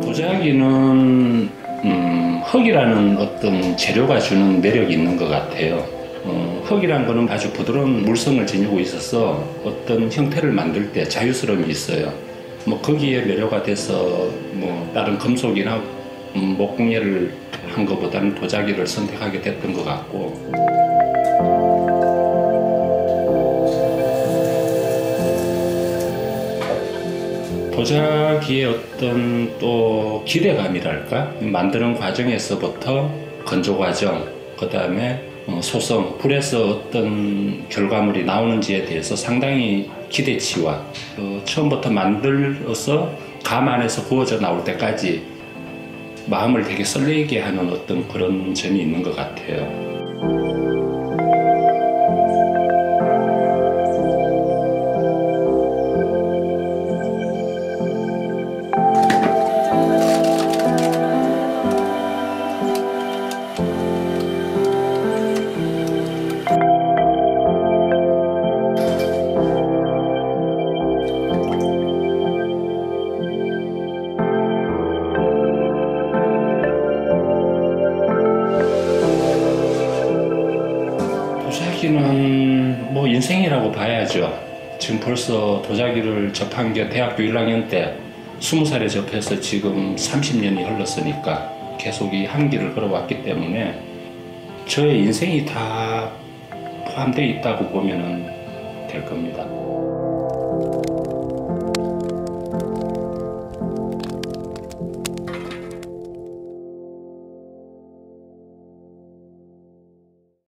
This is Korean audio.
도자기는 음, 흙이라는 어떤 재료가 주는 매력이 있는 것 같아요. 어, 흙이란 거는 아주 부드러운 물성을 지니고 있어서 어떤 형태를 만들 때 자유스러움이 있어요. 뭐 거기에 매료가 돼서 뭐 다른 금속이나 음, 목공예를 한 것보다는 도자기를 선택하게 됐던 것 같고 도자기의 어떤 또 기대감이랄까 만드는 과정에서부터 건조 과정 그 다음에 소성 불에서 어떤 결과물이 나오는지에 대해서 상당히 기대치와 그 처음부터 만들어서 감 안에서 구워져 나올 때까지 마음을 되게 설레게 하는 어떤 그런 점이 있는 것 같아요. 도자기는 뭐 인생이라고 봐야죠. 지금 벌써 도자기를 접한 게 대학교 1학년 때 20살에 접해서 지금 30년이 흘렀으니까 계속 이 한 길을 걸어왔기 때문에 저의 인생이 다 포함되어 있다고 보면 될 겁니다.